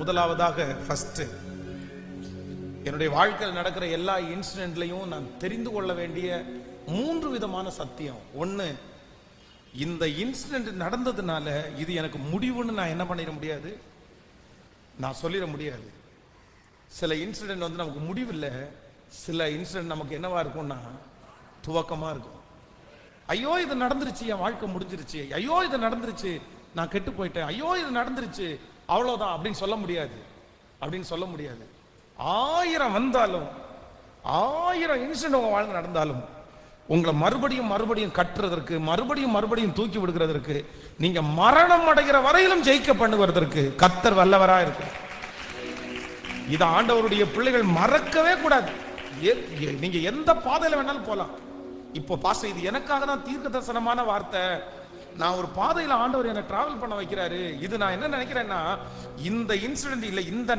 முதலாவதாக ஃபஸ்ட்டு என்னுடைய வாழ்க்கையில் நடக்கிற எல்லா இன்சிடென்ட்லையும் நான் தெரிந்து கொள்ள வேண்டிய மூன்று விதமான சத்தியம். ஒன்று இந்த இன்சிடென்ட் நடந்ததுனால இது எனக்கு முடிவுன்னு நான் என்ன பண்ணிட முடியாது? நான் சொல்லிட முடியாது. சில இன்சிடென்ட் வந்து நமக்கு முடிவில்லை. சில இன்சிடென்ட் நமக்கு என்னவா இருக்கும்னா துவக்கமாக இருக்கும். ஐயோ இது நடந்துருச்சு என் வாழ்க்கை முடிஞ்சிருச்சு. ஐயோ இது நடந்துருச்சு நான் கெட்டு போயிட்டேன். ஐயோ இது நடந்துருச்சு அவ்வளவுதான் அப்படின்னு சொல்ல முடியாது. அப்படின்னு சொல்ல முடியாது. ஆயிரம் வந்தாலும் ஆயிரம் இன்சிடென்ட் உங்க வாழ்ந்து நடந்தாலும் உங்களை மறுபடியும் மறுபடியும் கட்டுறதற்கு மறுபடியும் மறுபடியும் தூக்கி விடுகிறதற்கு நீங்க மரணம் அடைகிற வரையிலும் ஜெயிக்க பண்ணுவதற்கு கத்தர் வல்லவரா இருக்கு இது ஆண்டவருடைய பிள்ளைகள் மறக்கவே கூடாது. எ- நீங்க எந்த பாதையில வேணாலும் போலாம். இப்போ பாச இது எனக்காக தான் தீர்க்க தரிசனமான வார்த்தை. நான் ஒரு பாதையில் ஆண்டவர் என்னை டிராவல் பண்ண வைக்கிறாரு. இது நான் என்ன நினைக்கிறேன்னா இந்த இன்சிடென்ட் இல்லை இந்த